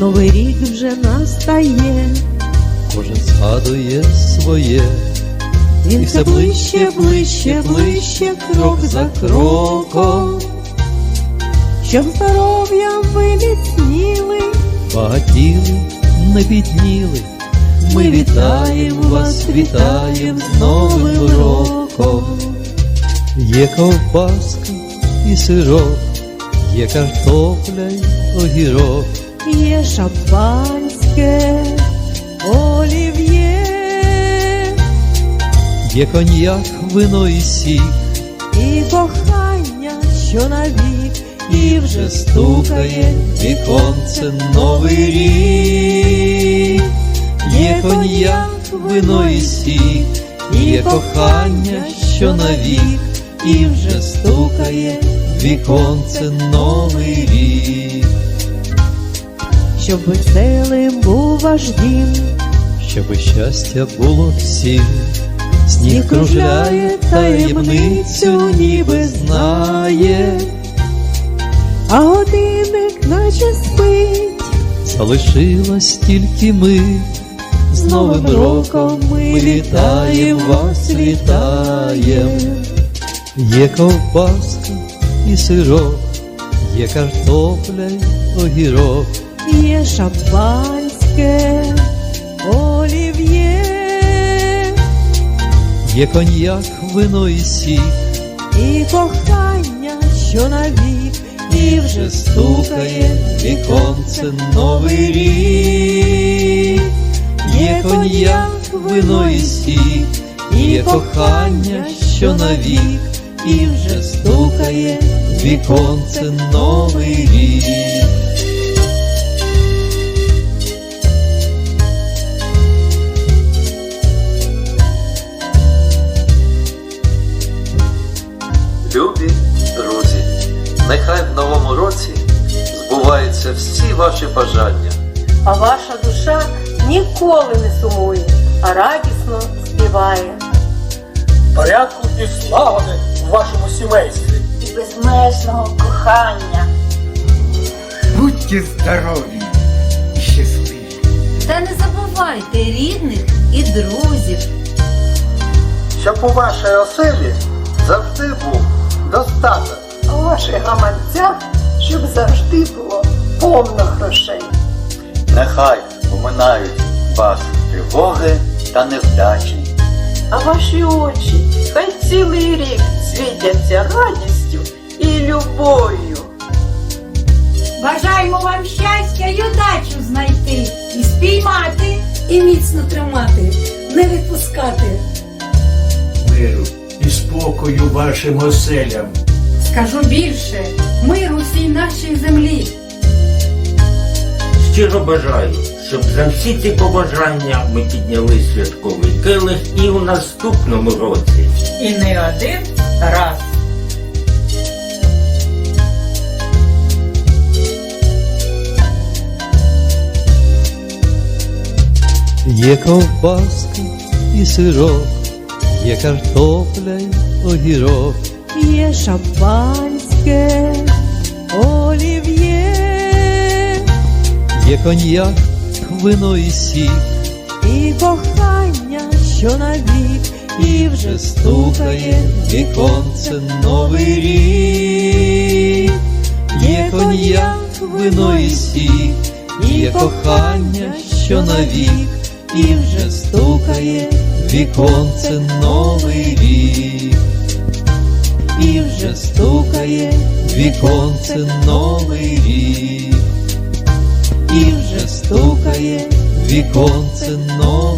Новий рік вже настає, кожен згадує своє, він І все ближче, ближче, ближче, крок за кроком, щоб здоров'ям ви міцніли, багатіли, не бідніли. Ми вітаємо вас, вітаємо з Новим роком. Є ковбаска і сирок, є картопля й огірок, є шампанське, олів'є. є коньяк, вино і сік, і кохання, що навік, і вже стукає віконце новий рік, є коньяк, вино і сік, є кохання, що навік, і вже стукає віконце новий рік, щоб веселим був ваш дім, щоб щастя було всім. Сніг кружляє таємницю, ніби знає, а годинник наче спить, залишилась тільки ми. З Новим роком ми вітаємо вас, вітаємо. Є ковбаска і сирок, є картопля й огірок, є шампанське, олів'є, є коньяк, вино і сік, і кохання, що навік, і вже стукає віконце новий рік, є коньяк, вино і сік, є кохання, що навік, і вже стукає віконце новий рік. Збуваються всі ваші бажання. а ваша душа ніколи не сумує, а радісно співає. порядку і слави в вашому сімействі. І безмежного кохання. Будьте здорові і щасливі. Та не забувайте рідних і друзів. Щоб у вашій оселі завжди був достаток. А у ваших гаманцях, щоб завжди було повно грошей. Нехай поминають вас тривоги та невдачі. А ваші очі хай цілий рік світяться радістю і любов'ю. Бажаємо вам щастя й удачу знайти, і спіймати, і міцно тримати, не відпускати. Миру і спокою вашим оселям. Скажу більше, миру всій нашій землі. Щиро бажаю, щоб за всі ці побажання ми підняли святковий келих і у наступному році. І не один раз. Є ковбаска і сирок, є картопля й огірок, є шампанське, олів'є, є коньяк, вино і сік, і кохання, що навік, і вже стукає віконце новий рік, є коньяк, вино і сік, є кохання, що навік, і вже стукає віконце новий рік, і вже стукає віконце новий рік, і вже стукає віконце новий